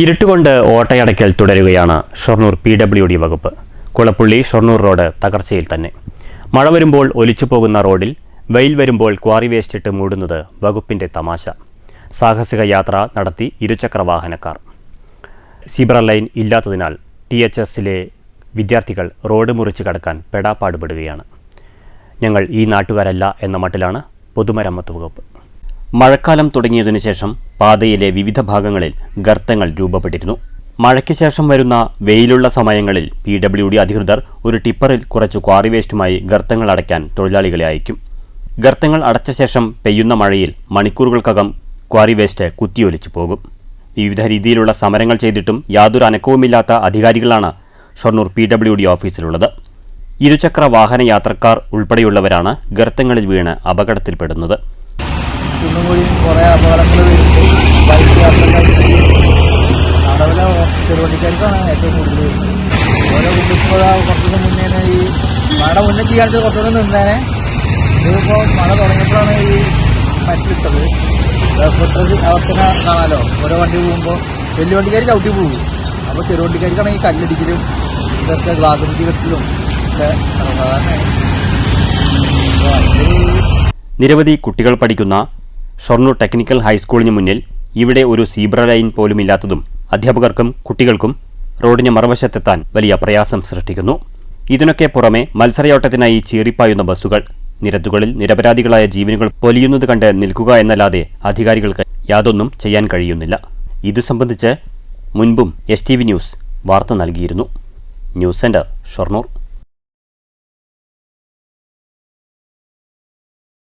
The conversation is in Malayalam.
ഇരുട്ടുകൊണ്ട് ഓട്ടയടയ്ക്കൽ തുടരുകയാണ് ഷൊർണൂർ പി ഡബ്ല്യു ഡി വകുപ്പ്. കുളപ്പുള്ളി ഷൊർണൂർ റോഡ് തകർച്ചയിൽ തന്നെ. മഴ വരുമ്പോൾ ഒലിച്ചു പോകുന്ന റോഡിൽ വെയിൽ വരുമ്പോൾ ക്വാറി വേസ്റ്റിട്ട് മൂടുന്നത് വകുപ്പിന്റെ തമാശ. സാഹസിക യാത്ര നടത്തി ഇരുചക്ര വാഹനക്കാർ. സീബ്ര ലൈൻ ഇല്ലാത്തതിനാൽ ടി എച്ച് എസിലെ വിദ്യാർത്ഥികൾ റോഡ് മുറിച്ച് കടക്കാൻ പെടാപ്പാടുപെടുകയാണ്. ഞങ്ങൾ ഈ നാട്ടുകാരല്ല എന്ന മട്ടിലാണ് പൊതുമരാമത്ത് വകുപ്പ്. മഴക്കാലം തുടങ്ങിയതിനു ശേഷം പാതയിലെ വിവിധ ഭാഗങ്ങളിൽ ഗർത്തങ്ങൾ രൂപപ്പെട്ടിരുന്നു. മഴയ്ക്ക് ശേഷം വരുന്ന വെയിലുള്ള സമയങ്ങളിൽ പി ഡബ്ല്യു ഡി അധികൃതർ ഒരു ടിപ്പറിൽ കുറച്ച് ക്വാറി വേസ്റ്റുമായി ഗർത്തങ്ങൾ അടയ്ക്കാൻ തൊഴിലാളികളെ അയക്കും. ഗർത്തങ്ങൾ അടച്ച ശേഷം പെയ്യുന്ന മഴയിൽ മണിക്കൂറുകൾക്കകം ക്വാറി വേസ്റ്റ് കുത്തിയൊലിച്ചു പോകും. വിവിധ രീതിയിലുള്ള സമരങ്ങൾ ചെയ്തിട്ടും യാതൊരു അനക്കവുമില്ലാത്ത അധികാരികളാണ് ഷൊർണൂർ പി ഡബ്ല്യു ഡി ഓഫീസിലുള്ളത്. ഇരുചക്ര വാഹന യാത്രക്കാർ ഉൾപ്പെടെയുള്ളവരാണ് ഗർത്തങ്ങളിൽ വീണ് അപകടത്തിൽപ്പെടുന്നത്. കുന്നും കൂടി കുറേ അപകടങ്ങൾ വരുന്നുണ്ട്. ബൈക്ക് യാത്രക്കാർക്ക് അടവിലെ ചെറുവണ്ടിക്കാർക്കാണ് ഏറ്റവും കൂടുതൽ ഓരോ കുട്ടിപ്പോൾ കുറച്ച് ദിവസം മുന്നേ ഈ മഴ മുന്നേ ചെയ്യാണ്ട് കുറച്ചൊക്കെ നിന്നേനെ. ഇതിപ്പോൾ മഴ തുടങ്ങിയപ്പോഴാണ് ഈ മറ്റിട്ടത് അവസ്ഥ കാണാലോ. ഓരോ വണ്ടി പോകുമ്പോൾ വലിയ വണ്ടിക്കാർ ചവിട്ടി പോകും. അപ്പോൾ ചെറുവണ്ടിക്കാർക്കാണെങ്കിൽ കല്ലടിക്കലും ഇതൊക്കെ ഗ്ലാസ് പിടിച്ച് കെട്ടിലും ഒക്കെ സാധാരണ. നിരവധി കുട്ടികൾ പഠിക്കുന്ന ഷൊർണൂർ ടെക്നിക്കൽ ഹൈസ്കൂളിന് മുന്നിൽ ഇവിടെ ഒരു സീബ്ര ലൈൻ പോലും ഇല്ലാത്തതും അധ്യാപകർക്കും കുട്ടികൾക്കും റോഡിന് മറുവശത്തെത്താൻ വലിയ പ്രയാസം സൃഷ്ടിക്കുന്നു. ഇതിനൊക്കെ പുറമെ മത്സരയോട്ടത്തിനായി ചീറിപ്പായുന്ന ബസ്സുകൾ നിരത്തുകളിൽ നിരപരാധികളായ ജീവനുകൾ പൊലിയുന്നത് കണ്ട് നിൽക്കുക എന്നല്ലാതെ അധികാരികൾക്ക് യാതൊന്നും ചെയ്യാൻ കഴിയുന്നില്ല. ഇതു സംബന്ധിച്ച് മുൻപും എസ് ടി വി ന്യൂസ് വാർത്ത നൽകിയിരുന്നു. News centre Shoranur.